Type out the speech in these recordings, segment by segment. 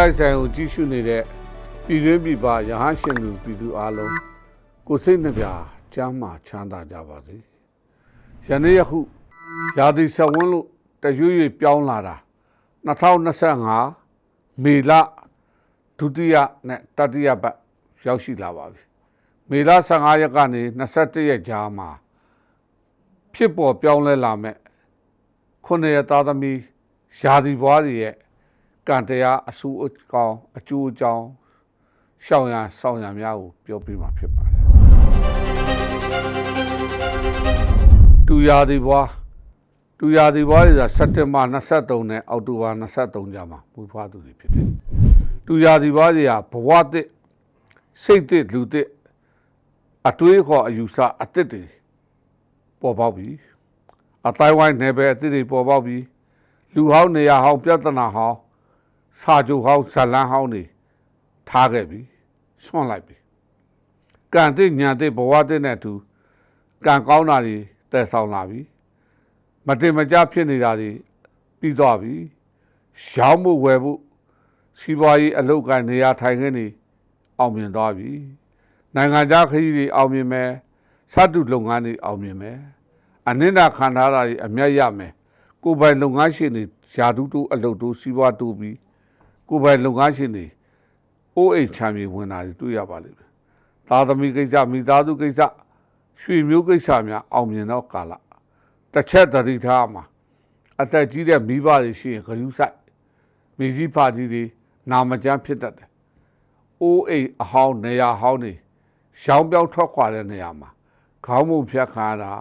လိုက်ဆိုင်ကိုကြည့်ရှုနေတဲ့ပြည်တွင်းပြည်ပရဟန်းရှင်လူပြည်သူအလုံးကိုယ်စိတ်နှပြချမ်းမာချမ်းသာကြပါစေယနေ့ယခုရာသီဆက်ဝန်းလို့တရွေ့ရွေ့ပြောင်းလာတာ2025မေလဒုတိယနဲ့တတိယပတ်ရောက်ရှိလာပါပြီမေလ15ရက်ကနေ21ရက်ကြားမှာဖြစ်ပေါ်ပြောင်းလဲလာမဲ့ခုနှစ်ရက်သားသမီးယာဒီဘွားတွေရဲ့ ကံတရားအဆူအကောင်အကျိုးအကြောင်းရှောင်ရန်ဆောင်ရန်များကိုပြောပြမှာဖြစ်ပါတယ်တူယာဒီဘွားတူယာဒီဘွားတွေကစက်တင်ဘာ23နဲ့အောက်တိုဘာ23ကြာမှာမွေးဖွားသူတွေဖြစ်တယ်တူယာဒီဘွားတွေကဘဝတစ်စိတ်တစ်လူတစ်အတွေးခေါ်အယူဆအတစ်တွေပေါ်ပေါက်ပြီအတိုင်းဝိုင်းနယ်ပယ်အတစ်တွေပေါ်ပေါက်ပြီလူဟောင်းနေရာဟောင်းပြဿနာဟောင်း စာချုပ်ဟောင်းဇလန်းဟောင်းတွေထားခဲ့ပြီဆွန့်လိုက်ပြီကံတဲ့ညာတဲ့ဘဝတဲ့နဲ့အတူကံကောင်းတာတွေတည်ဆောင်လာပြီမတင်မကြဖြစ်နေတာတွေပြီးသွားပြီရောင်းမှုဝယ်မှုစီးပွားရေးအလုပ်ကိုင်းနေရာထိုင်ခင်းတွေအောင်မြင်သွားပြီနိုင်ငံခြားခရီးတွေအောင်မြင်မယ်စတုလုပ်ငန်းတွေအောင်မြင်မယ်အနစ်နာခံထားတာတွေအမျက်ရမယ်ကိုယ်ပိုင်လုပ်ငန်းရှင်တွေယာတုတိုးအလုပ်တိုးစီးပွားတိုးပြီး ကိုယ်ပိုင်လုပ်ငန်းရှင်တွေအိုးအိမ်ချမ်းမြေဝင်တာတွေတွေ့ရပါလိမ့်မယ်သားသမီးကိစ္စမိသားစုကိစ္စရွှေမျိုးကိစ္စများအောင်မြင်တော့ကာလတစ်ချက်တတိထားမှာအသက်ကြီးတဲ့မိဘတွေရှိရင်ဂရုစိုက်မိကြီးဖာကြီးတွေနာမကျန်းဖြစ်တတ်တယ်အိုးအိမ်အဟောင်းနေရာဟောင်းတွေရောင်းပြောင်းထွက်ခွာတဲ့နေရာမှာခေါင်းမုံဖြတ်ခါတာ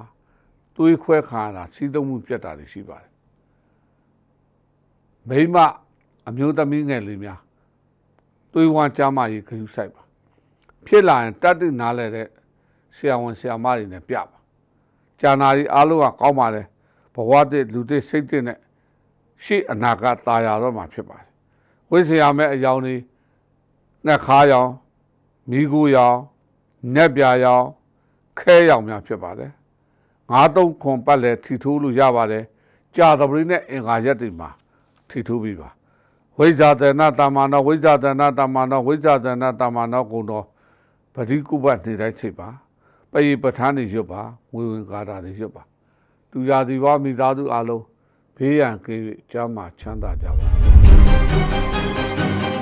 သွေးခွဲခါတာစီးသုံးမှုပြတ်တာတွေရှိပါတယ်မိမ အမျိုးသမီးငယ်လေးများသွေးဝမ်းကြမ်းမာရေးခရူးဆိုင်ပါဖြစ်လာရင်တတ်သိနားလဲတဲ့ဆရာဝန်ဆရာမတွေနဲ့ပြပါဂျာနာကြီးအားလုံးကကောင်းပါလေဘဝတည်းလူတည်းစိတ်တည်းနဲ့ရှေ့အနာကตายရတော့မှာဖြစ်ပါတယ်ဝိဇ္ဇာမဲ့အယောင်တွေနှက်ခါရောင်မိကူရောင်နက်ပြာရောင်ခဲရောင်များဖြစ်ပါတယ်ငါးသုံးခွန်ပတ်လဲထီထိုးလို့ရပါတယ်ကြာတပရိနဲ့အင်္ဂါရက်တွေမှာထီထိုးပြီးပါ ဝိဇ္ဇာတဏတမနောဝိဇ္ဇာတဏတမနောဝိဇ္ဇာတဏတမနောကုံတော်ပတိကုပနေတိုင်းချိန်ပါပရိပဋ္ဌာန်းနေရွတ်ပါဝေဝင်ကာတာနေရွတ်ပါတူရာဒီဝမိသားစုအလုံးဘေးရန်ကင်း၍ကျမ်းမာချမ်းသာကြပါစေ